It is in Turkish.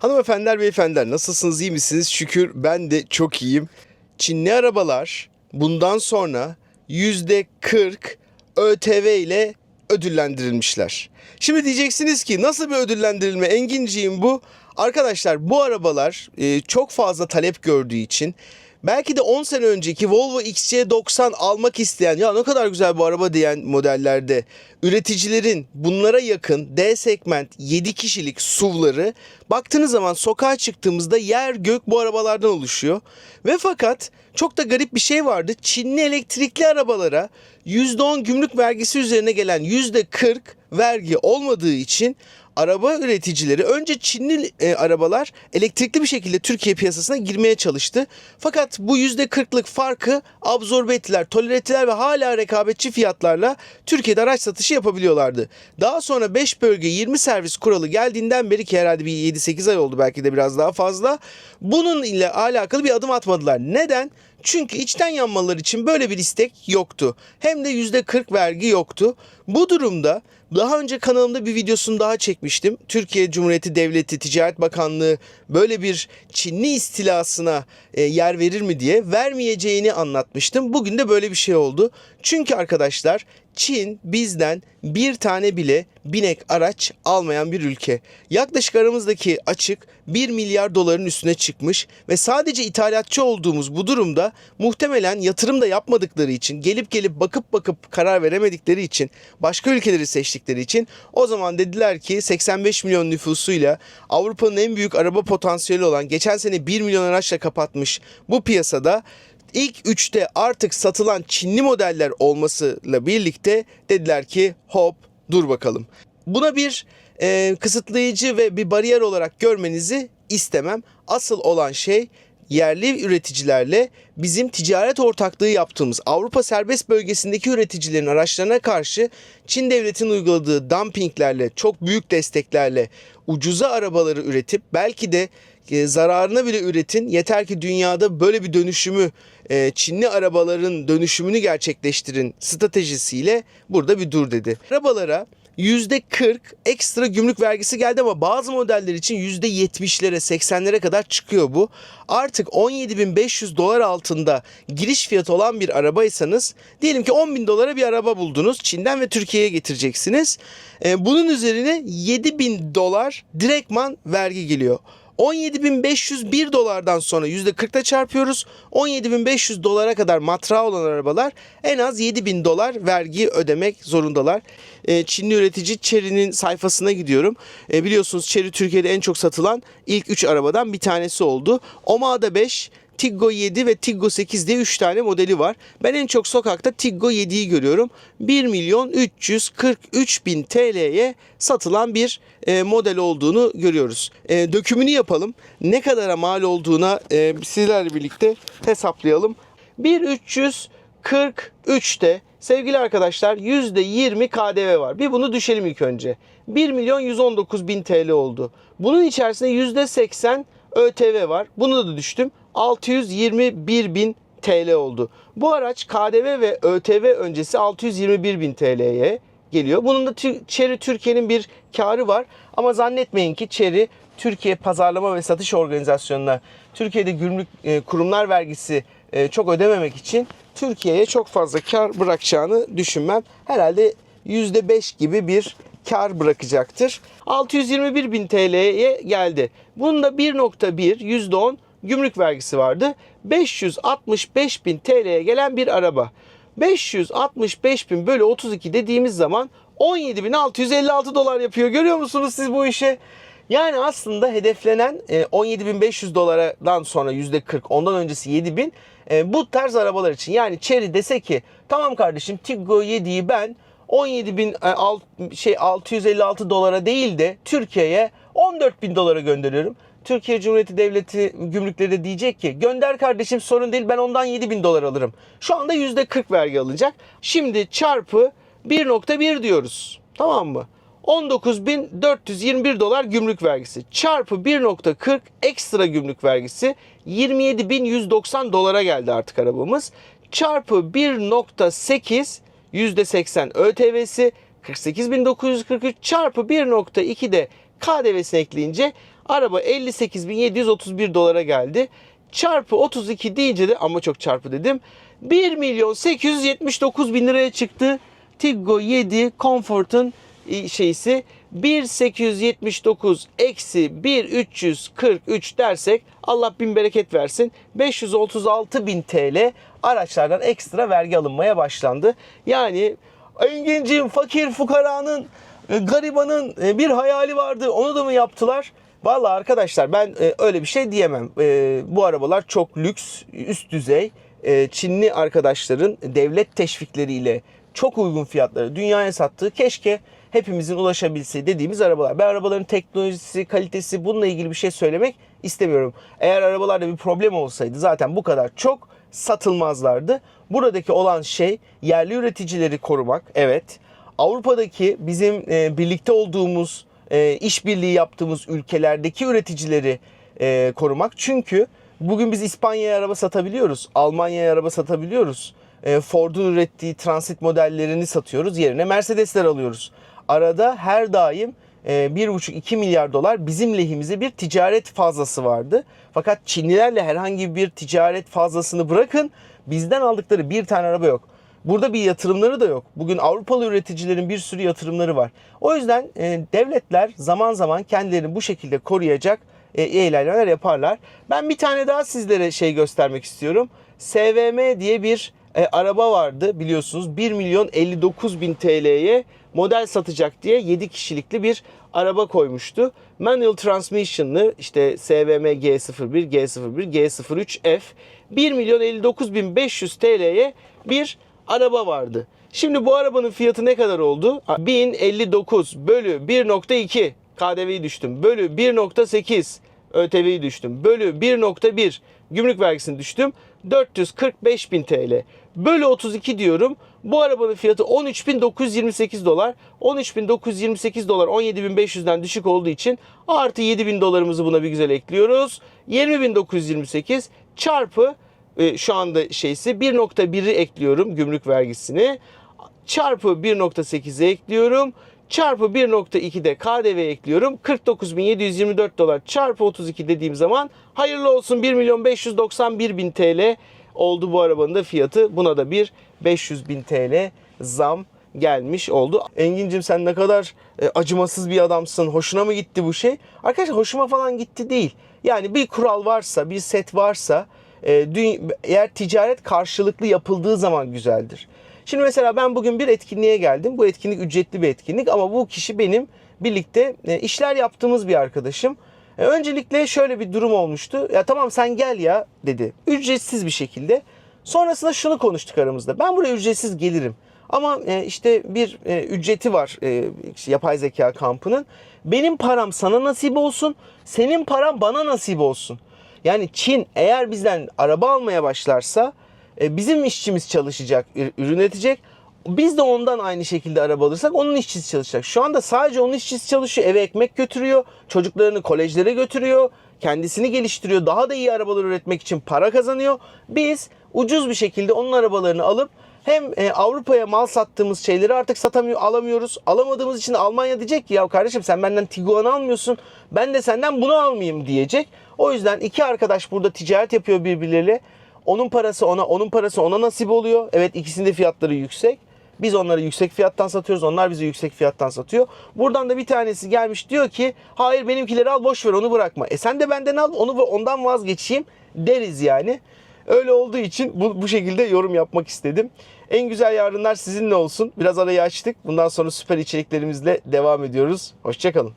Hanımefendiler, beyefendiler nasılsınız, iyi misiniz? Şükür ben de çok iyiyim. Çinli arabalar bundan sonra %40 ÖTV ile ödüllendirilmişler. Şimdi diyeceksiniz ki nasıl bir ödüllendirilme Enginciğim bu? Arkadaşlar bu arabalar e, çok fazla talep gördüğü için belki de 10 sene önceki Volvo XC90 almak isteyen ya ne kadar güzel bu araba diyen modellerde üreticilerin bunlara yakın D segment 7 kişilik SUV'ları baktığınız zaman sokağa çıktığımızda yer gök bu arabalardan oluşuyor. Ve fakat çok da garip bir şey vardı. Çinli elektrikli arabalara %10 gümrük vergisi üzerine gelen %40 vergi olmadığı için araba üreticileri önce Çinli e, arabalar elektrikli bir şekilde Türkiye piyasasına girmeye çalıştı. Fakat bu %40'lık farkı absorbe ettiler, tolere ettiler ve hala rekabetçi fiyatlarla Türkiye'de araç satışı yapabiliyorlardı. Daha sonra 5 bölge 20 servis kuralı geldiğinden beri ki herhalde bir 7-8 ay oldu belki de biraz daha fazla. Bunun ile alakalı bir adım atmadılar. Neden? Çünkü içten yanmalar için böyle bir istek yoktu. Hem de %40 vergi yoktu. Bu durumda daha önce kanalımda bir videosunu daha çekmiştim. Türkiye Cumhuriyeti Devleti Ticaret Bakanlığı böyle bir Çinli istilasına e, yer verir mi diye vermeyeceğini anlatmıştım. Bugün de böyle bir şey oldu. Çünkü arkadaşlar Çin bizden bir tane bile binek araç almayan bir ülke. Yaklaşık aramızdaki açık 1 milyar doların üstüne çıkmış ve sadece ithalatçı olduğumuz bu durumda muhtemelen yatırım da yapmadıkları için gelip gelip bakıp bakıp karar veremedikleri için başka ülkeleri seçtikleri için o zaman dediler ki 85 milyon nüfusuyla Avrupa'nın en büyük araba potansiyeli olan geçen sene 1 milyon araçla kapatmış bu piyasada İlk üçte artık satılan Çinli modeller olmasıyla birlikte dediler ki hop dur bakalım. Buna bir e, kısıtlayıcı ve bir bariyer olarak görmenizi istemem. Asıl olan şey yerli üreticilerle bizim ticaret ortaklığı yaptığımız Avrupa serbest bölgesindeki üreticilerin araçlarına karşı Çin devletinin uyguladığı dumpinglerle, çok büyük desteklerle ucuza arabaları üretip belki de zararına bile üretin. Yeter ki dünyada böyle bir dönüşümü e, Çinli arabaların dönüşümünü gerçekleştirin stratejisiyle burada bir dur dedi. Arabalara %40 ekstra gümrük vergisi geldi ama bazı modeller için %70'lere 80'lere kadar çıkıyor bu. Artık 17.500 dolar altında giriş fiyatı olan bir arabaysanız diyelim ki 10.000 dolara bir araba buldunuz. Çin'den ve Türkiye'ye getireceksiniz. E, bunun üzerine 7.000 dolar direktman vergi geliyor. 17.501 dolardan sonra %40'la çarpıyoruz. 17.500 dolara kadar matrağı olan arabalar en az 7.000 dolar vergi ödemek zorundalar. Ee, Çinli üretici Chery'nin sayfasına gidiyorum. Ee, biliyorsunuz Chery Türkiye'de en çok satılan ilk 3 arabadan bir tanesi oldu. Omada 5, Tiggo 7 ve Tiggo 8 diye 3 tane modeli var. Ben en çok sokakta Tiggo 7'yi görüyorum. 1 milyon 343 bin TL'ye satılan bir e, model olduğunu görüyoruz. E, dökümünü yapalım. Ne kadara mal olduğuna e, sizlerle birlikte hesaplayalım. 1343'te sevgili arkadaşlar %20 KDV var. Bir bunu düşelim ilk önce. 1 milyon 119 bin TL oldu. Bunun içerisinde %80 ÖTV var. Bunu da düştüm. 621 bin TL oldu. Bu araç KDV ve ÖTV öncesi 621 bin TL'ye geliyor. Bunun da Chery Türkiye'nin bir karı var. Ama zannetmeyin ki Chery Türkiye Pazarlama ve Satış Organizasyonu'na Türkiye'de gümrük e, kurumlar vergisi e, çok ödememek için Türkiye'ye çok fazla kar bırakacağını düşünmem. Herhalde %5 gibi bir kar bırakacaktır. 621 bin TL'ye geldi. Bunda 1.1 %10 gümrük vergisi vardı. 565 bin TL'ye gelen bir araba. 565 bin bölü 32 dediğimiz zaman 17.656 dolar yapıyor. Görüyor musunuz siz bu işi? Yani aslında hedeflenen e, 17.500 dolardan sonra %40 ondan öncesi 7.000 e, bu tarz arabalar için. Yani Chery dese ki tamam kardeşim Tiggo 7'yi ben 17 bin e, alt- şey 656 dolara değil de Türkiye'ye 14 bin dolara gönderiyorum. Türkiye Cumhuriyeti Devleti gümrükleri de diyecek ki gönder kardeşim sorun değil ben ondan 7 bin dolar alırım. Şu anda %40 vergi alacak. Şimdi çarpı 1.1 diyoruz. Tamam mı? 19.421 dolar gümrük vergisi çarpı 1.40 ekstra gümrük vergisi 27.190 dolara geldi artık arabamız. Çarpı 1.8 %80 ÖTV'si 48.943 çarpı 1.2 de KDV'sini ekleyince Araba 58.731 dolara geldi. Çarpı 32 deyince de ama çok çarpı dedim. 1 milyon 879 bin liraya çıktı. Tiggo 7 Comfort'ın e, şeysi 1879 eksi 1343 dersek Allah bin bereket versin 536 bin TL araçlardan ekstra vergi alınmaya başlandı. Yani Engincim fakir fukaranın e, garibanın e, bir hayali vardı onu da mı yaptılar? Vallahi arkadaşlar ben e, öyle bir şey diyemem. E, bu arabalar çok lüks, üst düzey. E, Çinli arkadaşların devlet teşvikleriyle çok uygun fiyatları dünyaya sattığı keşke hepimizin ulaşabilse dediğimiz arabalar. Ben arabaların teknolojisi, kalitesi bununla ilgili bir şey söylemek istemiyorum. Eğer arabalarda bir problem olsaydı zaten bu kadar çok satılmazlardı. Buradaki olan şey yerli üreticileri korumak. Evet. Avrupa'daki bizim e, birlikte olduğumuz, e, işbirliği yaptığımız ülkelerdeki üreticileri e, korumak. Çünkü bugün biz İspanya'ya araba satabiliyoruz, Almanya'ya araba satabiliyoruz. E, Ford'un ürettiği transit modellerini satıyoruz, yerine Mercedesler alıyoruz. Arada her daim e, 1,5-2 milyar dolar bizim lehimize bir ticaret fazlası vardı. Fakat Çinlilerle herhangi bir ticaret fazlasını bırakın bizden aldıkları bir tane araba yok. Burada bir yatırımları da yok. Bugün Avrupalı üreticilerin bir sürü yatırımları var. O yüzden e, devletler zaman zaman kendilerini bu şekilde koruyacak e, eylemler yaparlar. Ben bir tane daha sizlere şey göstermek istiyorum. SVM diye bir e, araba vardı biliyorsunuz 1 milyon 59 bin TL'ye model satacak diye 7 kişilikli bir araba koymuştu. Manual transmission'lı işte SVM G01, G01, G03F 1 milyon 59 bin 500 TL'ye bir araba vardı. Şimdi bu arabanın fiyatı ne kadar oldu? 1059 bölü 1.2 KDV'yi düştüm. Bölü 1.8 ÖTV'yi düştüm. Bölü 1.1 gümrük vergisini düştüm. 445 bin TL. Bölü 32 diyorum. Bu arabanın fiyatı 13.928 dolar. 13.928 dolar 17.500'den düşük olduğu için artı 7.000 dolarımızı buna bir güzel ekliyoruz. 20.928 çarpı e, şu anda şeysi 1.1'i ekliyorum gümrük vergisini. Çarpı 1.8'e ekliyorum. Çarpı 1.2'de KDV ekliyorum. 49.724 dolar çarpı 32 dediğim zaman hayırlı olsun 1 milyon 591 bin TL oldu bu arabanın da fiyatı. Buna da bir 500 bin TL zam gelmiş oldu. Engin'cim sen ne kadar e, acımasız bir adamsın. Hoşuna mı gitti bu şey? Arkadaşlar hoşuma falan gitti değil. Yani bir kural varsa, bir set varsa eğer ticaret karşılıklı yapıldığı zaman güzeldir. Şimdi mesela ben bugün bir etkinliğe geldim. Bu etkinlik ücretli bir etkinlik ama bu kişi benim birlikte e, işler yaptığımız bir arkadaşım. E, öncelikle şöyle bir durum olmuştu. Ya tamam sen gel ya dedi. Ücretsiz bir şekilde. Sonrasında şunu konuştuk aramızda. Ben buraya ücretsiz gelirim. Ama e, işte bir ücreti var işte yapay zeka kampının. Benim param sana nasip olsun, senin paran bana nasip olsun. Yani Çin eğer bizden araba almaya başlarsa e, bizim işçimiz çalışacak, üretecek. Biz de ondan aynı şekilde araba alırsak onun işçisi çalışacak. Şu anda sadece onun işçisi çalışıyor. Eve ekmek götürüyor. Çocuklarını kolejlere götürüyor. Kendisini geliştiriyor. Daha da iyi arabalar üretmek için para kazanıyor. Biz ucuz bir şekilde onun arabalarını alıp hem e, Avrupa'ya mal sattığımız şeyleri artık satamıyor, alamıyoruz. Alamadığımız için Almanya diyecek ki ya kardeşim sen benden Tiguan almıyorsun. Ben de senden bunu almayayım diyecek. O yüzden iki arkadaş burada ticaret yapıyor birbirleriyle. Onun parası ona, onun parası ona nasip oluyor. Evet ikisinin de fiyatları yüksek. Biz onları yüksek fiyattan satıyoruz. Onlar bizi yüksek fiyattan satıyor. Buradan da bir tanesi gelmiş diyor ki hayır benimkileri al boş ver onu bırakma. E sen de benden al onu ondan vazgeçeyim deriz yani. Öyle olduğu için bu, bu şekilde yorum yapmak istedim. En güzel yarınlar sizinle olsun. Biraz arayı açtık. Bundan sonra süper içeriklerimizle devam ediyoruz. Hoşçakalın.